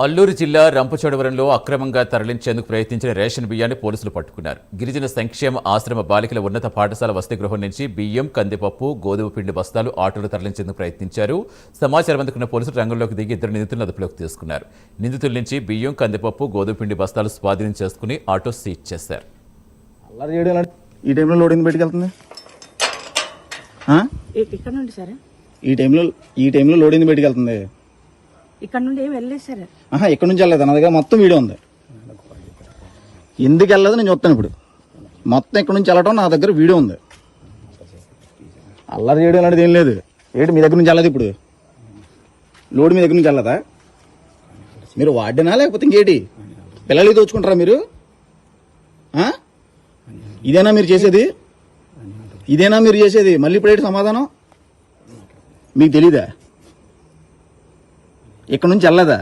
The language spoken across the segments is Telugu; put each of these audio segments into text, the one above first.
అల్లూరు జిల్లా రంపచోడవరంలో అక్రమంగా తరలించేందుకు ప్రయత్నించిన రేషన్ బియ్యాన్ని పోలీసులు పట్టుకున్నారు. గిరిజన సంక్షేమ ఆశ్రమ బాలికల ఉన్నత పాఠశాల వసతి గృహం నుంచి బియ్యం కందిపప్పు గోధుమ పిండి బస్తాలు ఆటోలు తరలించేందుకు ప్రయత్నించారు. సమాచారం అందుకున్న పోలీసులు రంగంలోకి దిగి ఇద్దరు నిందితులను అదుపులోకి తీసుకున్నారు. నిందితుల నుంచి బియ్యం కందిపప్పు గోధుమ పిండి బస్తాలు స్వాధీనం చేసుకుని ఆటో సీజ్ చేశారు? ఈ టైంలో లోడింగ్ బయటకు వెళ్తుంది ఆ? ఇ- ఇక్కడ నుండి సార్? ఈ టైంలో ఈ టైంలో లోడింగ్ బయటకు వెళ్తుంది ఇక్కడ నుండి ఏం వెళ్ళలేదు సార్. ఆహా నుంచి వెళ్ళలేదు. నా దగ్గర మొత్తం వీడియో ఉంది. ఎందుకు వెళ్ళదు నేను చూస్తాను ఇప్పుడు. మొత్తం ఇక్కడ నుంచి వెళ్ళటం నా దగ్గర వీడియో ఉంది. అల్లరి చేయడం అనేది ఏం లేదు. ఏంటి మీ దగ్గర నుంచి వెళ్ళదు ఇప్పుడు. లోడ్ మీ దగ్గర నుంచి వెళ్ళదా? మీరు వాడినా లేకపోతే ఇంకేటి? పిల్లలకి దోచుకుంటారా మీరు? ఇదేనా మీరు చేసేది? ఇదేనా మీరు చేసేది? మళ్ళీ ఇప్పుడు ఏంటి సమాధానం? మీకు తెలీదా? ఇక్కడ నుంచి వెళ్ళదా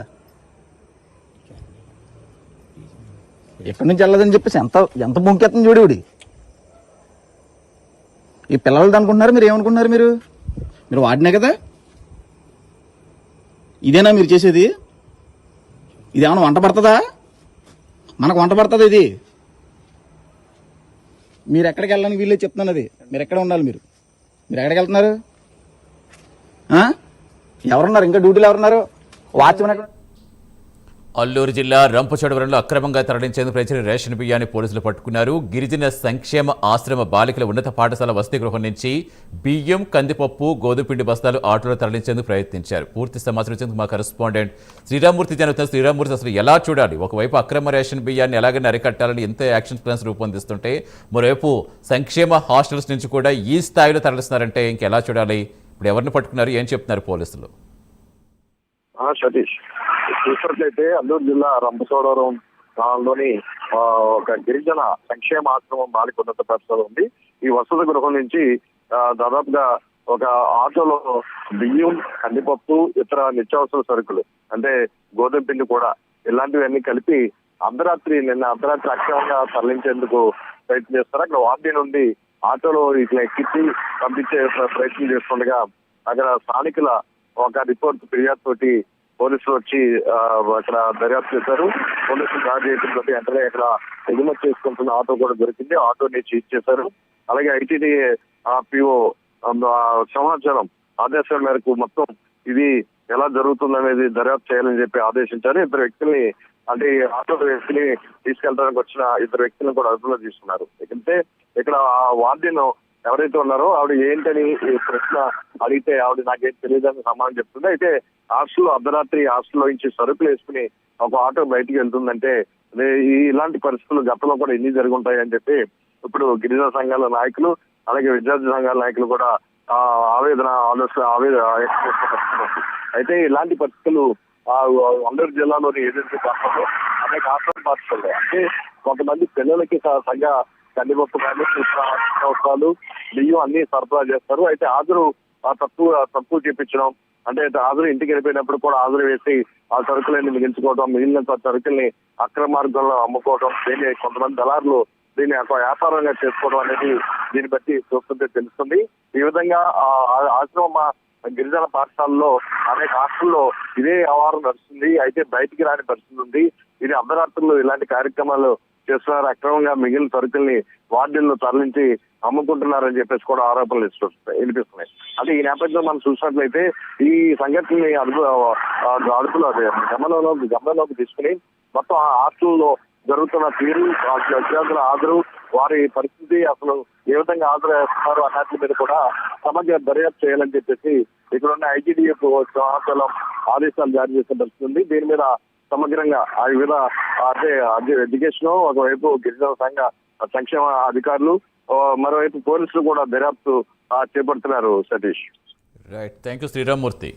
ఎక్కడి నుంచి వెళ్ళదని చెప్పేసి ఎంత ఎంత బొంకెత్తుంది చూడేవిడి ఈ పిల్లలు అనుకుంటున్నారు మీరు ఏమనుకుంటున్నారు మీరు? మీరు వాడినే కదా? ఇదేనా మీరు చేసేది? ఇదేమన్నా వంట పడుతుందా? మనకు వంట పడుతుంది ఇది? మీరు ఎక్కడికి వెళ్ళడానికి వీళ్ళే చెప్తున్నాను అది. మీరు ఎక్కడ ఉండాలి మీరు? మీరు ఎక్కడికి వెళ్తున్నారు? ఎవరున్నారు? ఇంకా డ్యూటీలు ఎవరున్నారు? వాచ్మెన్ అల్లూరు జిల్లా రంపచోడవరంలో అక్రమంగా తరలించేందుకు ప్రయత్నించిన రేషన్ బియ్యాన్ని పోలీసులు పట్టుకున్నారు. గిరిజన సంక్షేమ ఆశ్రమ బాలికల ఉన్నత పాఠశాల వసతి గృహం నుంచి బియ్యం కందిపప్పు గోధుమపిండి బస్తాలు ఆటోలో తరలించేందుకు ప్రయత్నించారు. పూర్తి సమాచారం మా కరెస్పాండెంట్ శ్రీరామూర్తి జరుగుతున్న శ్రీరామూర్తి అసలు ఎలా చూడాలి? ఒకవైపు అక్రమ రేషన్ బియ్యాన్ని ఎలాగైనా అరికట్టాలని ఎంత యాక్షన్ ప్లాన్స్ రూపొందిస్తుంటే మరోవైపు సంక్షేమ హాస్టల్స్ నుంచి కూడా ఈ స్థాయిలో తరలిస్తున్నారంటే ఇంకెలా చూడాలి? ఇప్పుడు ఎవరిని పట్టుకున్నారు? ఏం చెప్తున్నారు పోలీసులు? సతీష్. చూసినట్లయితే అల్లూరు జిల్లా రంపచోడవరం లోని ఒక గిరిజన సంక్షేమ ఆశ్రమం బాలిక ఉన్నత పాఠశాల ఉంది. ఈ వసతి గృహం నుంచి దాదాపుగా ఒక ఆటోలో బియ్యం కందిపప్పు ఇతర నిత్యావసర సరుకులు అంటే గోధుమ పిండి కూడా ఇలాంటివన్నీ కలిపి అర్ధరాత్రి నిన్న అర్ధరాత్రి అక్రమంగా తరలించేందుకు ప్రయత్నం చేస్తారు. అక్కడ వార్డీ నుండి ఆటోలో ఇట్లా ఎక్కించి పంపించే ప్రయత్నం చేస్తుండగా అక్కడ స్థానికుల ఒక రిపోర్ట్ ఫిర్యాదు తోటి పోలీసులు వచ్చి అక్కడ దర్యాప్తు చేశారు. పోలీసులు దాడి చేయడంతో వెంటనే అక్కడ ఎగుమతి చేసుకుంటున్న ఆటో కూడా దొరికింది. ఆటోని చీజ్ చేశారు. అలాగే ఐటీడీ పిఓ సమాచారం ఆదేశాల మేరకు మొత్తం ఇది ఎలా జరుగుతుందనేది దర్యాప్తు చేయాలని చెప్పి ఆదేశించారు. ఇద్దరు వ్యక్తుల్ని అంటే ఆటో వ్యక్తిని తీసుకెళ్ళడానికి వచ్చిన ఇద్దరు వ్యక్తులను కూడా అదుపులో తీసుకున్నారు. ఎందుకంటే ఇక్కడ ఆ వార్డెన్ ఎవరైతే ఉన్నారో ఆవిడ ఏంటని ప్రశ్న అడిగితే ఆవిడ నాకేం తెలియదని సమాధానం చెప్తుంది అయితే హాస్టల్ అర్ధరాత్రి హాస్టల్లో నుంచి సరుకులు వేసుకుని ఒక ఆటో బయటికి వెళ్తుందంటే ఇలాంటి పరిస్థితులు గతంలో కూడా ఎన్ని జరుగుంటాయి అని చెప్పి ఇప్పుడు గిరిజన సంఘాల నాయకులు అలాగే విద్యార్థి సంఘాల నాయకులు కూడా ఆ, ఆవేదన ఆలోచన ఆవేదన అయితే ఇలాంటి పరిస్థితులు ఆ అందరు జిల్లాలోని ఏజెన్సీ ప్రాంతంలో అనేక ఆశ్రమ పాఠశాలలు అంటే కొంతమంది పిల్లలకి స- సరిగా కందిపప్పు కానీ ఇతర అవసరాలు బియ్యం అన్ని సరఫరా చేస్తారు. అయితే హాజరు ఆ తక్కువ తక్కువ చేపించడం అంటే హాజరు ఇంటికి వెళ్ళిపోయినప్పుడు కూడా హాజరు వేసి ఆ సరుకులన్నీ మిగించుకోవడం మిగిలిన సరుకుల్ని అక్రమ మార్గంలో అమ్ముకోవడం దీన్ని కొంతమంది దళారులు దీన్ని ఒక వ్యాపారంగా చేసుకోవడం అనేది దీన్ని బట్టి చూస్తుంటే తెలుస్తుంది. ఈ విధంగా ఆ ఆ- ఆశ్రమ గిరిజన పాఠశాలలో అనేక హాస్టల్లో ఇదే వ్యవహారం నడుస్తుంది. అయితే బయటికి రాని పరిస్థితి ఉంది. ఇది అర్ధరాత్రులు ఇలాంటి కార్యక్రమాలు చేస్తున్నారు అక్రమంగా మిగిలిన సరుకుల్ని వార్డుల్లో తరలించి అమ్ముకుంటున్నారని చెప్పేసి కూడా ఆరోపణలు ఇస్తున్నాయి వినిపిస్తున్నాయి. అంటే ఈ నేపథ్యంలో మనం చూసినట్లయితే ఈ సంఘటనని అదుపు అడుపులో అదుపులో అదే గమనంలోకి తీసుకుని మొత్తం ఆ హాస్టల్లో జరుగుతున్న తీరు విద్యార్థుల హాజరు వారి పరిస్థితి అసలు ఏ విధంగా హాజరు చేస్తున్నారు అన్నట్ల మీద కూడా సమగ్ర దర్యాప్తు చేయాలని చెప్పేసి ఇక్కడ ఉన్న ఐటీడీఎఫ్ సమాచారం ఆదేశాలు జారీ చేసిన పరిస్థితి ఉంది. దీని మీద సమగ్రంగా ఆ వివిధ అదే అదే ఎడ్యుకేషన్ ఒకవైపు గిరిజన సంఘ సంక్షేమ అధికారులు మరోవైపు పోలీసులు కూడా దర్యాప్తు చేపడుతున్నారు Satish. Right thank you Srirammurthy